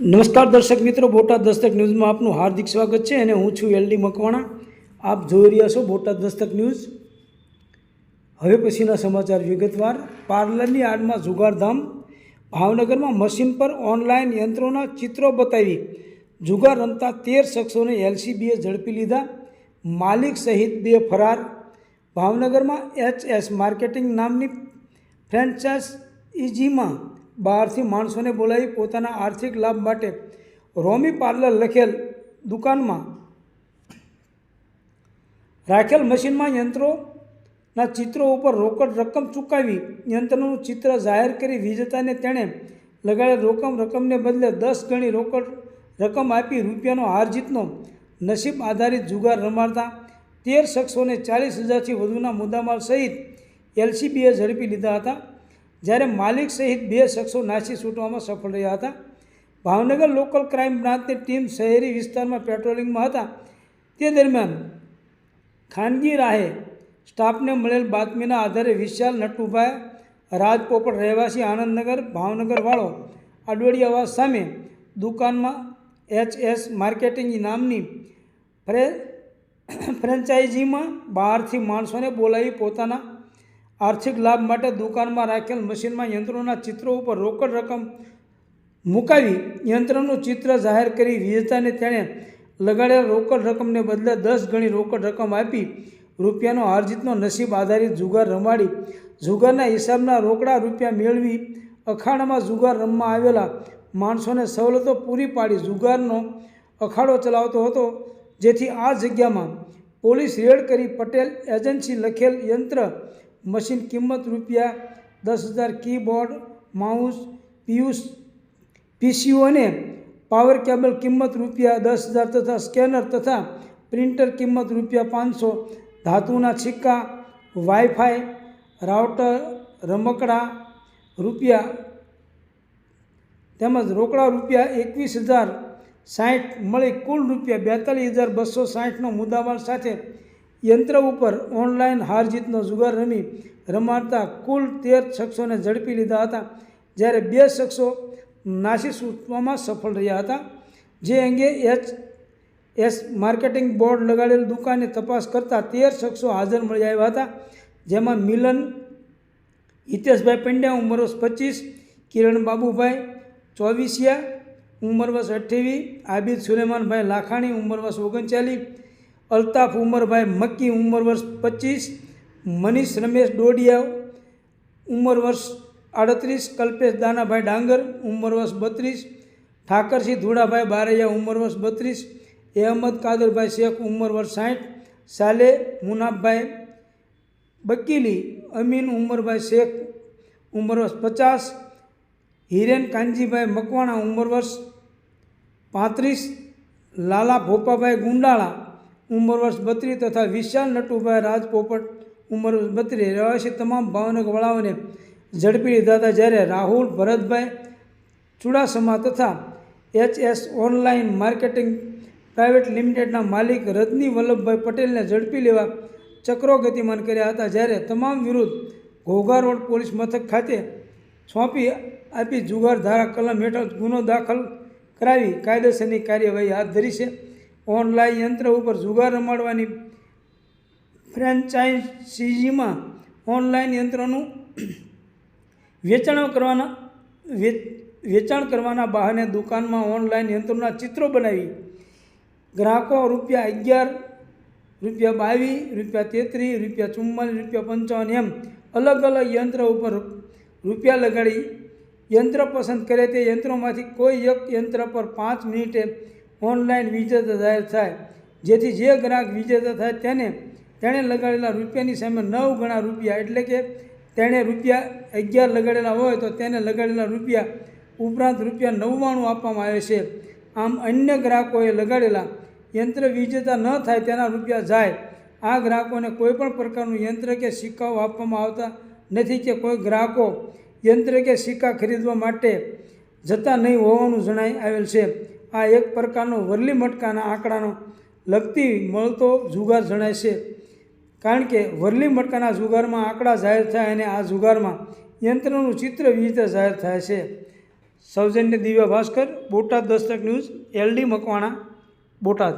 નમસ્કાર દર્શક મિત્રો, બોટાદ દસ્તક ન્યૂઝમાં આપનું હાર્દિક સ્વાગત છે અને હું છું એલડી મકવાણા. આપ જોઈ રહ્યા છો બોટાદ દસ્તક ન્યૂઝ. હવે પછીના સમાચાર વિગતવાર. પાર્લરની આડમાં જુગારધામ. ભાવનગરમાં મશીન પર ઓનલાઈન યંત્રોના ચિત્રો બતાવી જુગાર રમતા તેર શખ્સોને એલસીબીએ ઝડપી લીધા. માલિક સહિત બે ફરાર. ભાવનગરમાં એચ એસ માર્કેટિંગ નામની ફ્રેન્ચાઇઝીમાં બહારથી માણસોને બોલાવી પોતાના આર્થિક લાભ માટે રોમી પાર્લર લખેલ દુકાનમાં રાખેલ મશીનમાં યંત્રોના ચિત્રો ઉપર રોકડ રકમ ચૂકવી યંત્રનું ચિત્ર જાહેર કરી વિજેતાને તેણે લગાડેલ રોકમ રકમને બદલે દસ ગણી રોકડ રકમ આપી રૂપિયાનો હાર જીતનો નસીબ આધારિત જુગાર રમાડતા તેર શખ્સોને ચાલીસ હજારથી વધુના મુદ્દામાલ સહિત એલસીબીએ ઝડપી લીધા હતા. જ્યારે માલિક સહિત બે શખ્સો નાસી છૂટવામાં સફળ રહ્યા હતા. ભાવનગર લોકલ ક્રાઇમ બ્રાન્ચની ટીમ શહેરી વિસ્તારમાં પેટ્રોલિંગમાં હતા. તે દરમિયાન ખાનગી રાહે સ્ટાફને મળેલ બાતમીના આધારે વિશાલ નટુભાઈ રાજપોપટ રહેવાસી આનંદનગર ભાવનગરવાળો અડવડિયાવાસ સામે દુકાનમાં એચ એસ માર્કેટિંગ નામની ફ્રે, ફ્રેન્ચાઇઝીમાં બહારથી માણસોને બોલાવી પોતાના આર્થિક લાભ માટે દુકાનમાં રાખેલ મશીનમાં યંત્રોના ચિત્રો ઉપર રોકડ રકમ મુકાવી યંત્રનું ચિત્ર જાહેર કરી વિજેતાને તેણે લગાડેલ રોકડ રકમને બદલે દસ ગણી રોકડ રકમ આપી રૂપિયાનો હારજીતનો નસીબ આધારિત જુગાર રમાડી. જુગારના હિસાબના રોકડા રૂપિયા મેળવી અખાડામાં જુગાર રમવા આવેલા માણસોને સવલતો પૂરી પાડી જુગારનો અખાડો ચલાવતો હતો, જેથી આ જગ્યામાં પોલીસ રેડ કરી પટેલ એજન્સી લખેલ યંત્ર મશીન કિંમત રૂપિયા દસ હજાર કીબોર્ડ, માઉસ, પિયુષ, પીસીઓ અને પાવર કેબલ કિંમત રૂપિયા દસ હજાર તથા સ્કેનર તથા પ્રિન્ટર કિંમત રૂપિયા પાંચસો. ધાતુના સિક્કા વાઈફાઈ, રાઉટર, રમકડા રૂપિયા તેમજ રોકડા રૂપિયા એકવીસ હજાર સાઠ મળી કુલ રૂપિયા બેતાલીસ હજાર બસો સાઠનો મુદ્દામાલ સાથે યંત્ર ઉપર ઓનલાઈન હાર જીતનો જુગાર રમી રમાડતા કુલ તેર શખ્સોને ઝડપી લીધા હતા, જ્યારે બે શખ્સો નાસી છૂટવામાં સફળ રહ્યા હતા. જે અંગે એચ એસ માર્કેટિંગ બોર્ડ લગાડેલ દુકાને તપાસ કરતાં તેર શખ્સો હાજર મળી આવ્યા હતા, જેમાં મિલન, હિતેશભાઈ પંડ્યા, ઉંમર વર્ષ પચીસ, કિરણ બાબુભાઈ ચોવીસિયા, ઉંમર વર્ષ અઠ્યાવીસ આબિદ સુલેમાનભાઈ લાખાણી, ઉંમર વર્ષ ઓગણચાલીસ અલ્તાફ ઉમરભાઈ મક્કી, ઉંમર વર્ષ પચીસ. મનીષ રમેશ ડોડિયા ઉંમર વર્ષ આડત્રીસ. કલ્પેશ દાનાભાઈ ડાંગર, ઉંમર વર્ષ બત્રીસ. ઠાકરસિંહ ધુડાભાઈ બારૈયા, ઉંમર વર્ષ બત્રીસ. અહેમદ કાદરભાઈ શેખ, ઉંમર વર્ષ સાઠ. સાલે મુનાફભાઈ બકીલી, અમીન ઉંમરભાઈ શેખ, ઉંમર વર્ષ પચાસ. હિરેન કાનજીભાઈ મકવાણા, ઉંમર વર્ષ પાંત્રીસ. લાલા ભોપાભાઈ ગુંડાળા ઉંમર વર્ષ બત્રીસ તથા વિશાલ નટુભાઈ રાજપોપટ ઉંમર વર્ષ બત્રીસ. રહેવાસી તમામ ભાવનગર ભાવનગરવાળાઓને ઝડપી લીધા હતા જ્યારે રાહુલ ભરતભાઈ ચુડાસમા તથા H S online marketing private લિમિટેડના માલિક રજની વલ્લભભાઈ પટેલને ઝડપી લેવા ચક્રો ગતિમાન કર્યા હતા જ્યારે તમામ વિરુદ્ધ ઘોઘા રોડ પોલીસ મથક ખાતે સોંપી આપી જુગાર ધારા કલમ હેઠળ ગુનો દાખલ કરાવી કાયદેસરની કાર્યવાહી હાથ ધરી છે. ઓનલાઈન યંત્ર ઉપર જુગાર રમાડવાની ફ્રેન્ચાઇઝીમાં ઓનલાઈન યંત્રોનું વેચાણ કરવાના વેચાણ કરવાના બહાને દુકાનમાં ઓનલાઈન યંત્રોના ચિત્રો બનાવી. ગ્રાહકો રૂપિયા અગિયાર, રૂપિયા બાવીસ રૂપિયા તેત્રીસ રૂપિયા ચુમ્માલીસ રૂપિયા પંચાવન એમ અલગ અલગ યંત્ર ઉપર રૂપિયા લગાડી યંત્ર પસંદ કરે તે યંત્રોમાંથી કોઈ એક યંત્ર પર પાંચ મિનિટે ઓનલાઈન વિજેતા જાહેર થાય. જેથી જે ગ્રાહક વિજેતા થાય તેને તેણે લગાડેલા રૂપિયાની સામે નવ ગણા રૂપિયા, એટલે કે તેણે રૂપિયા અગિયાર લગાડેલા હોય તો તેને લગાડેલા રૂપિયા ઉપરાંત રૂપિયા નવ્વાણું આપવામાં આવે છે. આમ અન્ય ગ્રાહકોએ લગાડેલા યંત્ર વિજેતા ન થાય તેના રૂપિયા જાય. આ ગ્રાહકોને કોઈપણ પ્રકારનું યંત્ર કે સિક્કાઓ આપવામાં આવતા નથી કે કોઈ ગ્રાહકો યંત્ર કે સિક્કા ખરીદવા માટે જતા નહીં હોવાનું જણાઈ આવેલ છે. આ એક પ્રકારનો વરલી મટકાના આંકડાનો લગતી મળતો જુગાર જણાય છે. કારણ કે વરલી મટકાના જુગારમાં આંકડા જાહેર થાય અને આ જુગારમાં યંત્રનું ચિત્ર વિજેતા જાહેર થાય છે. સૌજન્ય Divya Bhaskar, Botad Dastak news, L D Makwana, Botad.